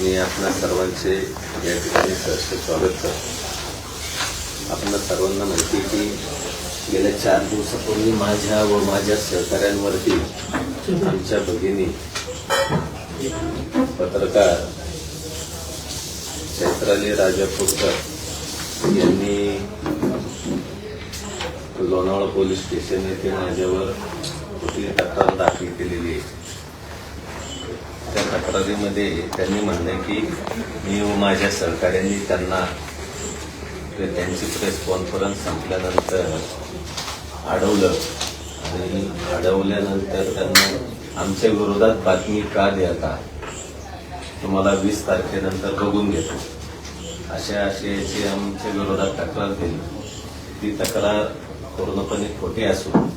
मी आपल्या सर्वांचे या ठिकाणी सहर्ष स्वागत करतो. आपल्या सर्वांना माहिती आहे की गेल्या चार दिवसापूर्वी माझ्या व माझ्या सहकाऱ्यांवरती आमच्या भगिनी पत्रकार चैत्राली राजापूरकर यांनी लोणावळा पोलीस स्टेशन येथे माझ्यावर कुठली तक्रार दाखल केलेली आहे? तक्रारीमध्ये त्यांनी म्हणलं की मी माझ्या सहकाऱ्यांनी त्यांना त्यांची प्रेस कॉन्फरन्स संपल्यानंतर अडवलं. आणि अडवल्यानंतर त्यांना आमच्या विरोधात बातमी का द्याता तुम्हाला वीस तारखेनंतर बघून घेतो. अशा आशयाची आमच्या विरोधात तक्रार दिली. ती तक्रार पूर्णपणे खोटी असून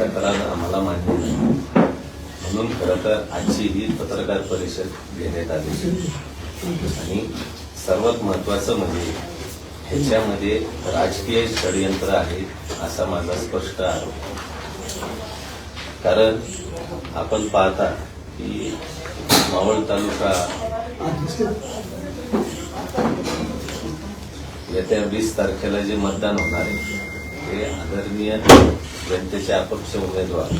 तक्रार आम्हाला मान्य नाही. म्हणून खरं तर आजची ही पत्रकार परिषद घेण्यात आली आणि सर्वात महत्वाचं म्हणजे ह्याच्यामध्ये राजकीय षडयंत्र आहे असा माझा स्पष्ट आरोप. कारण आपण पाहता की मावळ तालुका येत्या वीस तारखेला जे मतदान होणार आहे ते आदरणीय जनतेचे अपक्ष उमेदवार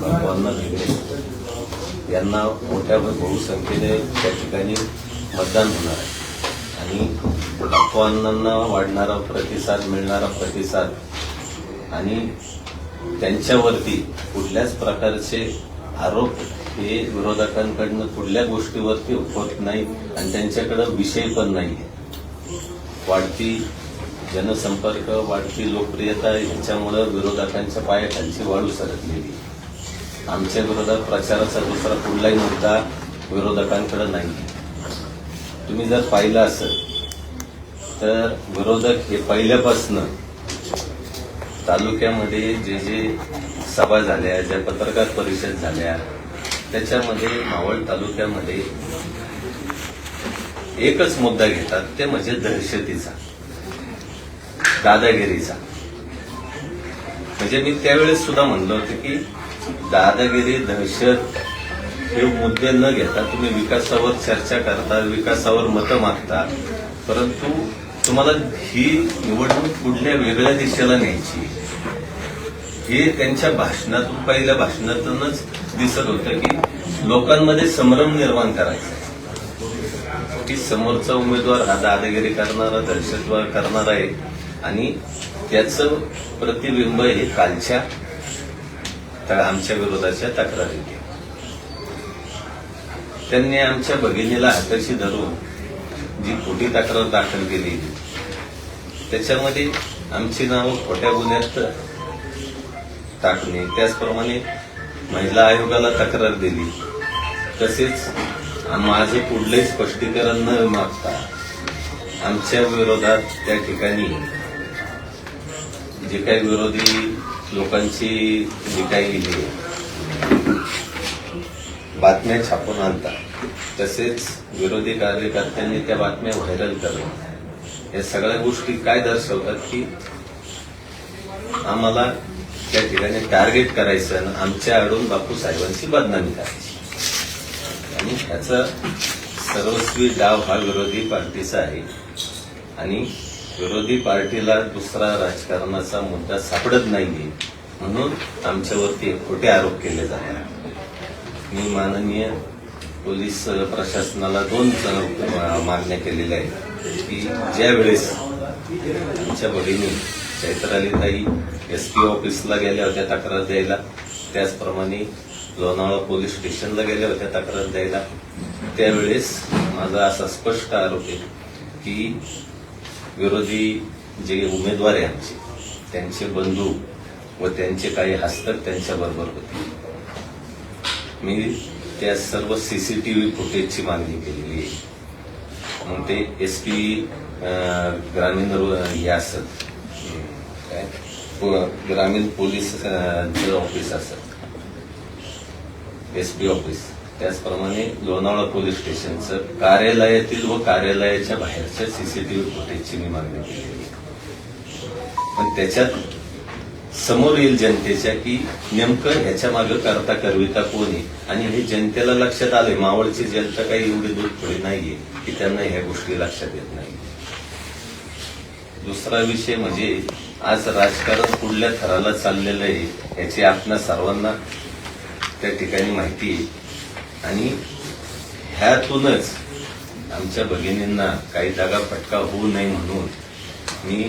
भगवानना भिगडे यांना मोठ्या बहुसंख्येने त्या ठिकाणी मतदान होणार आहे. आणि अफवांना वाढणारा प्रतिसाद मिळणारा प्रतिसाद आणि त्यांच्यावरती कुठल्याच प्रकारचे आरोप हे विरोधकांकडनं कुठल्या गोष्टीवरती होत नाही आणि त्यांच्याकडं विषय पण नाही वाढती जनसंपर्क वाढती लोकप्रियता ह्याच्यामुळं विरोधकांच्या पायाखालची वाळू सरकलेली. आमच्या विरोधात प्रचाराचा दुसरा कुठलाही मुद्दा विरोधकांकडे नाही. तुम्ही जर पाहिलं असेल तर विरोधक हे पहिल्यापासनं तालुक्यामध्ये जे जे सभा झाल्या ज्या पत्रकार परिषद झाल्या त्याच्यामध्ये मावळ तालुक्यामध्ये एकच मुद्दा घेतात ते म्हणजे दहशतीचा. दादागिरीचा. म्हणजे मी त्यावेळेस सुद्धा म्हणलं होतं की दादागिरी दहशत हे मुद्दे न घेता तुम्ही विकासावर चर्चा करता विकासावर मतं मागता. परंतु तुम्हाला ही निवडणूक कुठल्या वेगळ्या दिशेला न्यायची? हे त्यांच्या भाषणातून पहिल्या भाषणातूनच दिसत होतं की लोकांमध्ये संभ्रम निर्माण करायचा की समोरचा उमेदवार हा दादागिरी करणारा दहशतवाद करणारा आहे. आणि त्याचं प्रतिबिंब हे कालच्या तर आमच्या विरोधाच्या तक्रारी त्यांनी आमच्या भगिनीला हाताशी धरून जी खोटी तक्रार दाखल केली त्याच्यामध्ये आमची नावं खोट्या गुन्ह्यात टाकणे त्याचप्रमाणे महिला आयोगाला तक्रार दिली. तसेच माझे कुठलंही स्पष्टीकरण न मागता आमच्या विरोधात त्या ठिकाणी जे काही विरोधी लोकांची जी काही हे बातम्या छापून आणतात तसेच विरोधी कार्यकर्त्यांनी त्या बातम्या व्हायरल करणं या सगळ्या गोष्टी काय दर्शवतात की आम्हाला त्या ठिकाणी टार्गेट करायचं आणि आमच्या आडून बापू साहेबांची बदनामी करायची. आणि ह्याचा सर्वस्वी डाव हा विरोधी पार्टीचा आहे. आणि विरोधी पार्टीला दुसरा राजकारणाचा मुद्दा सापडत नाहीये म्हणून आमच्यावरती खोटे आरोप केले जातात मी माननीय पोलीस प्रशासनाला दोन अ, मागण्या केलेल्या आहेत की ज्या वेळेस आमच्या बहिणी चैत्रालीताई एस पी ऑफिसला गेल्या होत्या तक्रार द्यायला त्याचप्रमाणे लोणावळा पोलीस स्टेशनला गेल्या होत्या तक्रार द्यायला त्यावेळेस माझा असा स्पष्ट आरोप आहे की विरोधी जे उमेदवार आहे आमचे त्यांचे बंधू व त्यांचे काही हस्तक त्यांच्याबरोबर होते. मी त्या सर्व सी सी टी व्ही फुटेजची मागणी केलेली आहे. मग ते एस पी ग्रामीण हे असत काय? ग्रामीण पोलीस ऑफिस असत एस पी ऑफिस त्याचप्रमाणे लोणावळा पोलीस स्टेशनचं कार्यालयातील व कार्यालयाच्या बाहेरच्या सीसीटीव्ही फुटेजची मी मागणी केली पण त्याच्यात समोर येईल जनतेच्या की नेमकं ह्याच्या मागे करता करविता कोणी आणि हे जनतेला लक्षात आले मावळची जनता काही एवढी दूर थोडी नाहीये की त्यांना ह्या गोष्टी लक्षात येत नाही दुसरा विषय म्हणजे आज राजकारण कुठल्या थराला चाललेलं आहे याची आपणा सर्वांना त्या ठिकाणी माहिती आहे. आणि ह्यातूनच आमच्या भगिनींना काही जागा फटका होऊ नये म्हणून मी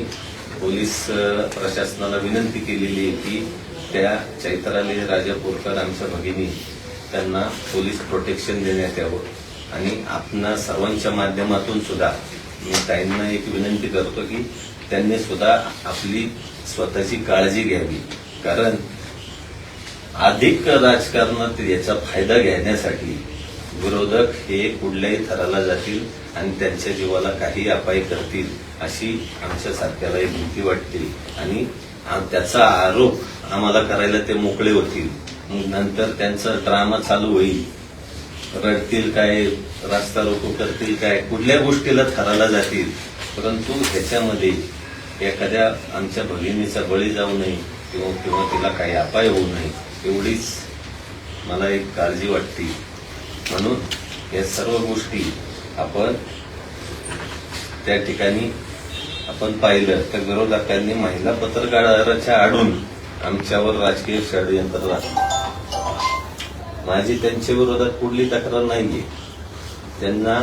पोलीस प्रशासनाला विनंती केलेली आहे की त्या चैत्राली राजापूरकर आमच्या भगिनी त्यांना पोलीस प्रोटेक्शन देण्यात यावं. आणि आपणा सर्वांच्या माध्यमातून सुद्धा मी ताईंना एक विनंती करतो की त्यांनी सुद्धा आपली स्वतःची काळजी घ्यावी. कारण अधिक राजकारणात याचा फायदा घेण्यासाठी विरोधक हे कुठल्याही थराला जातील आणि त्यांच्या जीवाला काही अपाय करतील अशी आमच्या सारख्याला एक भीती वाटते. आणि त्याचा आरोप आम्हाला करायला ते मोकळे होतील. मग नंतर त्यांचा ड्रामा चालू होईल. रडतील काय? रास्ता रोको करतील काय? कुठल्या गोष्टीला थराला जातील? परंतु ह्याच्यामध्ये एखाद्या आमच्या भगिनीचा बळी जाऊ नये किंवा किंवा तिला काही अपाय होऊ नये. एवढीच मला एक काळजी वाटते. म्हणून या सर्व गोष्टी आपण त्या ठिकाणी आपण पाहिलं तर विरोधकांनी महिला पत्रकाराच्या आडून आमच्यावर राजकीय षडयंत्र राखलं माझी त्यांच्या विरोधात कुठली तक्रार नाहीये. त्यांना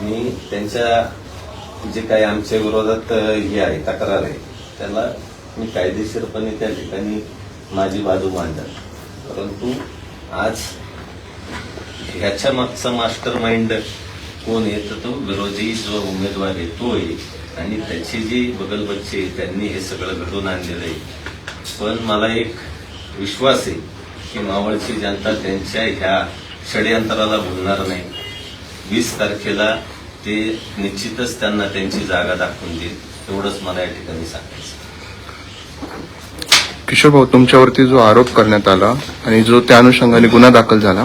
मी त्यांच्या जे काही आमच्या विरोधात हे आहे तक्रार आहे त्याला मी कायदेशीरपणे त्या ठिकाणी माझी बाजू मांडत परंतु आज ह्याच्या मागचा मास्टर माइंड कोण आहे तो विरोधी जो उमेदवार आहे तो आहे आणि त्याची जी बगलबच्चे आहे, त्यांनी हे सगळं घडून आणलेलं आहे. पण मला एक विश्वास आहे की मावळची जनता त्यांच्या ह्या षडयंत्राला भुलणार नाही. वीस तारखेला ते निश्चितच त्यांना त्यांची जागा दाखवून देईल एवढंच मला या ठिकाणी सांगायचं किशोर भाऊ तुमच्यावरती जो आरोप करण्यात आला आणि जो त्या अनुषंगाने गुन्हा दाखल झाला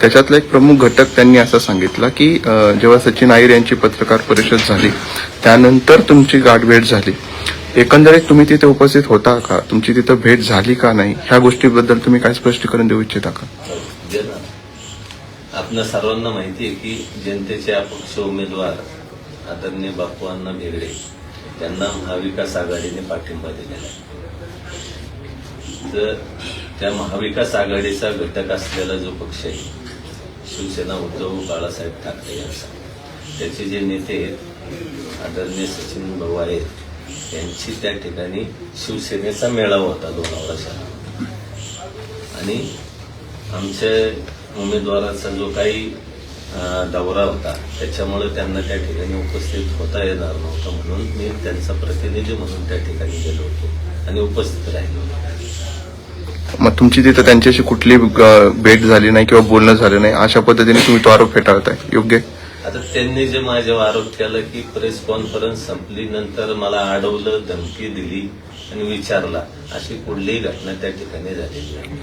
त्याच्यातला एक प्रमुख घटक त्यांनी असा सांगितला की जेव्हा सचिन आईर यांची पत्रकार परिषद झाली त्यानंतर तुमची गाठभेट झाली. एकंदरीत तुम्ही तिथे उपस्थित होता का? तुमची तिथं भेट झाली का नाही? ह्या गोष्टीबद्दल तुम्ही काय स्पष्टीकरण देऊ इच्छिता का? आपल्या सर्वांना माहिती आहे की जनतेचे अपक्ष उमेदवार आदरणीय बापूअण्णा भेगडे त्यांना महाविकास आघाडीने पाठिंबा दिलेला आहे. तर त्या महाविकास आघाडीचा घटक असलेला जो पक्ष आहे शिवसेना उद्धव बाळासाहेब ठाकरे यांचा. त्याचे जे नेते आहेत आदरणीय सचिन भाऊ आहेत यांची त्या ठिकाणी शिवसेनेचा मेळावा होता लोणावळा शहरात आणि आमच्या उमेदवाराचा जो काही दौरा होता त्याच्यामुळे त्यांना त्या ठिकाणी उपस्थित होता येणार नव्हतं म्हणून मी त्यांचा प्रतिनिधी म्हणून त्या ठिकाणी गेलो होतो आणि उपस्थित राहिलो होतो. मग तुमची तिथं त्यांच्याशी कुठली भेट झाली नाही किंवा बोलणं झालं नाही अशा पद्धतीने तुम्ही तो आरोप फेटाळताय? योग्य? आता त्यांनी जे माझ्यावर आरोप केला की प्रेस कॉन्फरन्स संपली नंतर मला अडवलं धमकी दिली आणि विचारला. अशी कुठलीही घटना त्या ठिकाणी झालेली नाही.